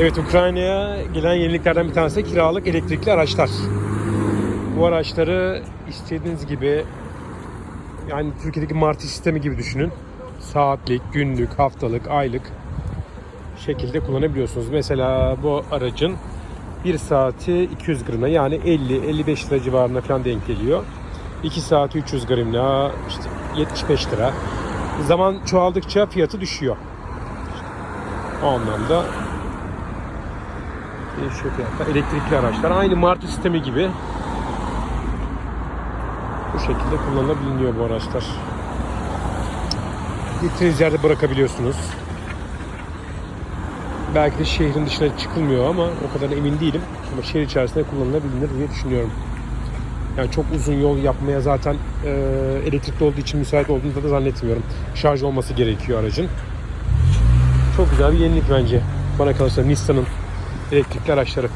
Evet Ukrayna'ya gelen yeniliklerden bir tanesi kiralık elektrikli araçlar. Bu araçları istediğiniz gibi yani Türkiye'deki martı sistemi gibi düşünün. Saatlik, günlük, haftalık, aylık şekilde kullanabiliyorsunuz. Mesela bu aracın bir saati 200 gramına yani 50-55 lira civarına falan denk geliyor. 2 saati 300 gramına işte 75 lira. Zaman çoğaldıkça fiyatı düşüyor. O anlamda değişiyor fiyatlar. Elektrikli araçlar aynı martı sistemi gibi bu şekilde kullanılabiliyor bu araçlar. Gittiğiniz yerde bırakabiliyorsunuz. Belki de şehrin dışına çıkılmıyor ama o kadar emin değilim. Ama şehir içerisinde kullanılabilir diye düşünüyorum. Yani çok uzun yol yapmaya zaten e, elektrikli olduğu için müsait olduğunu da zannetmiyorum. Şarj olması gerekiyor aracın. Çok güzel bir yenilik bence. Bana kalırsa Nissan'ın elektrikli araçları.